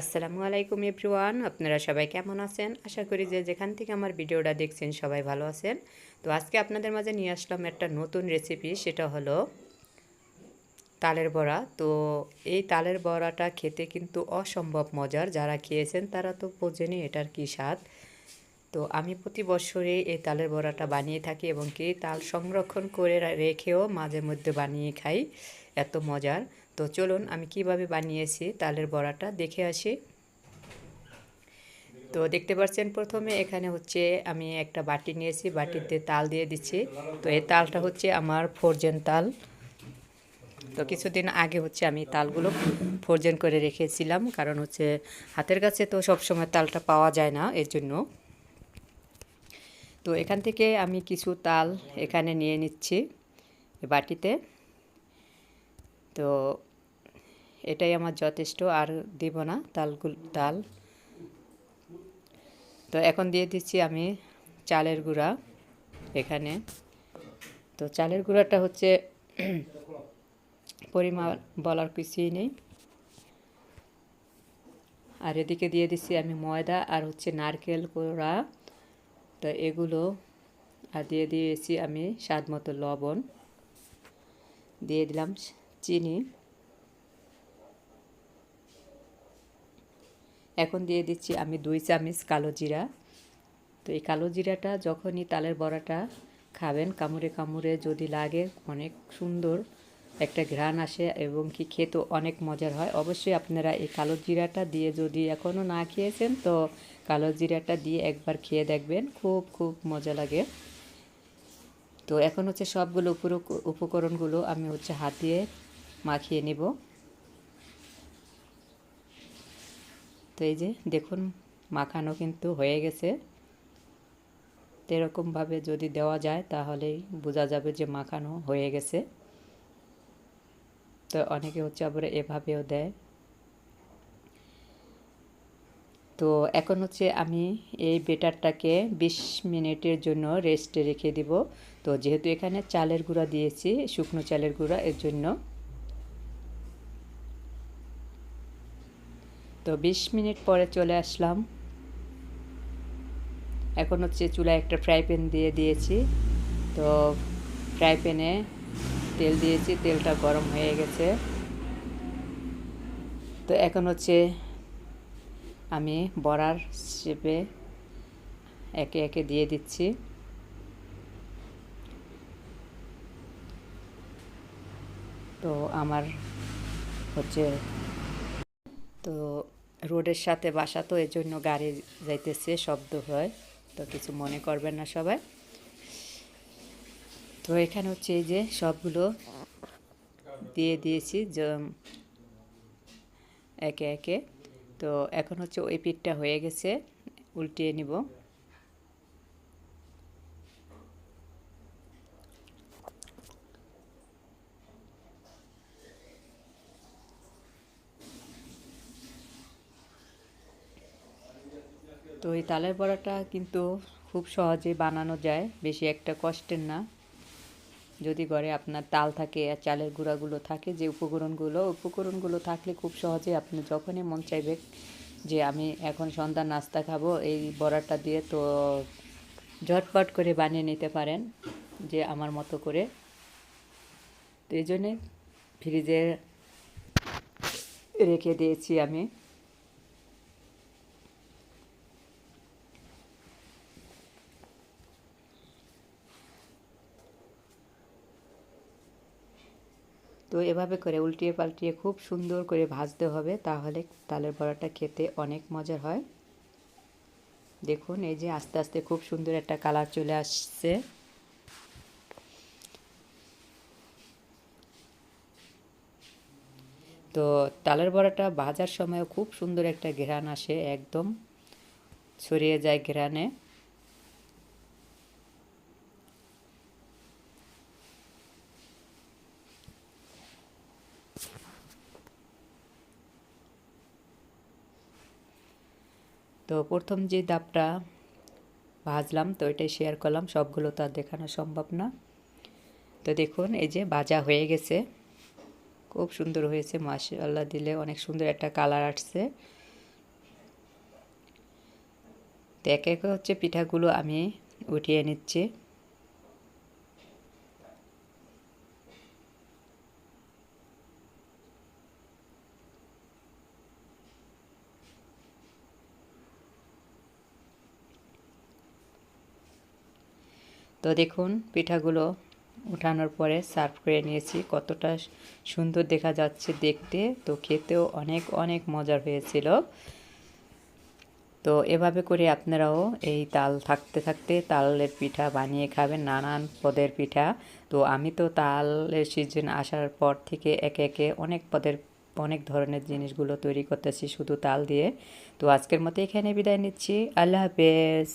আসসালামু আলাইকুম এভরিওয়ান, আপনারা সবাই কেমন আছেন? আশা করি যে যেখান থেকে আমার ভিডিওটা দেখছেন সবাই ভালো আছেন। তো আজকে আপনাদের মাঝে নিয়ে আসলাম একটা নতুন রেসিপি সেটা হলো তালের বড়া। তো এই তালের বড়াটা খেতে কিন্তু অসম্ভব মজার, যারা খেয়েছেন তারা তো বোঝেনি এটার কী স্বাদ। তো আমি প্রতি বছরে এই তালের বড়াটা বানিয়ে থাকি এবং কি তাল সংরক্ষণ করে রেখেও মাঝে মধ্যে বানিয়ে খাই, এত মজার। তো চলুন আমি কীভাবে বানিয়েছি তালের বড়াটা দেখে আসি। তো দেখতে পাচ্ছেন প্রথমে এখানে হচ্ছে আমি একটা বাটি নিয়েছি, বাটিতে তাল দিয়ে দিচ্ছি। তো এই তালটা হচ্ছে আমার ফোরজেন তাল। তো কিছুদিন আগে হচ্ছে আমি তালগুলো ফোরজেন করে রেখেছিলাম, কারণ হচ্ছে হাতের কাছে তো সবসময় তালটা পাওয়া যায় না এর জন্য। তো এখান থেকে আমি কিছু তাল এখানে নিয়ে নিচ্ছি বাটিতে। তো এটাই আমার যথেষ্ট, আর দিব না, তালগুল তাল তো এখন দিয়ে দিচ্ছি আমি চালের গুঁড়া এখানে। তো চালের গুঁড়াটা হচ্ছে পরিমাণ বলার কিছুই নেই। আর এদিকে দিয়ে দিচ্ছি আমি ময়দা আর হচ্ছে নারকেল কোড়া। তো এগুলো, আর দিয়ে দিয়েছি আমি স্বাদ মতো লবণ। দিয়ে দিলাম চিনি। এখন দিয়ে দিচ্ছি আমি দুই চামচ কালো জিরা। তো এই কালো জিরাটা যখনই তালের বড়াটা খাবেন, কামড়ে কামড়ে যদি লাগে অনেক সুন্দর একটা ঘ্রাণ আসে এবং কি খেতেও অনেক মজার হয়। অবশ্যই আপনারা এই কালো জিরাটা দিয়ে যদি এখনও না খেয়েছেন তো কালো জিরাটা দিয়ে একবার খেয়ে দেখবেন, খুব খুব মজা লাগে। তো এখন হচ্ছে সবগুলো উপকরণগুলো আমি হচ্ছে হাত দিয়ে মাখিয়ে নিব। তো এই যে দেখুন, মাখানো কিন্তু হয়ে গেছে। এরকমভাবে যদি দেওয়া যায়, তাহলেই বোঝা যাবে যে মাখানো হয়ে গেছে। তো অনেকে হচ্ছে আবার এভাবেও দেয়। তো এখন হচ্ছে আমি এই বেটারটাকে বিশ মিনিটের জন্য রেস্টে রেখে দিব। তো যেহেতু এখানে চালের গুঁড়া দিয়েছি, শুকনো চালের গুঁড়া এর জন্য। তো বিশ মিনিট পরে চলে আসলাম। এখন হচ্ছে চুলায় একটা ফ্রাই প্যান দিয়ে দিয়েছি। তো ফ্রাই প্যানে তেল দিয়েছি, তেলটা গরম হয়ে গেছে। তো এখন হচ্ছে আমি বড়ার শেপে একে একে দিয়ে দিচ্ছি। তো আমার হচ্ছে তো রোডের সাথে বাসা তো এই জন্য গাড়ি যাইতেছে, শব্দ হয়, তো কিছু মনে করবেন না সবাই। তো এখানে হচ্ছে এই যে সবগুলো দিয়ে দিয়েছি একে একে। তো এখন হচ্ছে ওই পিঠটা হয়ে গেছে, উল্টিয়ে নিব। তো এই তালের বড়াটা কিন্তু খুব সহজে বানানো যায়, বেশি একটা কষ্টের না। যদি ঘরে আপনার তাল থাকে আর চালের গুঁড়াগুলো থাকে, যে উপকরণগুলো উপকরণগুলো থাকলে খুব সহজে আপনি যখনই মন চাইবে যে আমি এখন সন্ধ্যা নাস্তা খাব, এই বড়াটা দিয়ে তো ঝটপট করে বানিয়ে নিতে পারেন, যে আমার মতো করে। তো এই জন্যে ফ্রিজে রেখে দিয়েছি আমি। তো এভাবে করে উল্টিয়ে পাল্টিয়ে খুব সুন্দর করে ভাজতে হবে, তাহলে তালের বড়াটা খেতে অনেক মজার হয়। দেখুন, এই যে আস্তে আস্তে খুব সুন্দর একটা কালার চলে আসছে। তো তালের বড়াটা ভাজার সময় খুব সুন্দর একটা ঘেরান আসে, একদম ছড়িয়ে যায় ঘ্রাণে। তো প্রথম যে দাপটা ভাজলাম, তো এটাই শেয়ার করলাম, সবগুলো তো আর দেখানো সম্ভব না। তো দেখুন, এই যে ভাজা হয়ে গেছে। খুব সুন্দর হয়েছে মাসাল্লাহ দিলে অনেক সুন্দর একটা কালার আসছে। তো এক এক হচ্ছে পিঠাগুলো আমি উঠিয়ে নিচ্ছি। তো দেখুন, পিঠাগুলো উঠানোর পরে সার্ভ করে নিয়েছি। কতটা সুন্দর দেখা যাচ্ছে দেখতে। তো খেতেও অনেক অনেক মজার হয়েছিল। তো এভাবে করে আপনারাও এই তাল থাকতে থাকতে তালের পিঠা বানিয়ে খাবেন, নানান পদের পিঠা। তো আমি তো তালের সিজন আসার পর থেকে একে একে অনেক পদের, অনেক ধরনের জিনিসগুলো তৈরি করতেছি শুধু তাল দিয়ে। তো আজকের মতো এখানে বিদায় নিচ্ছি। আল্লাহ হাফেজ।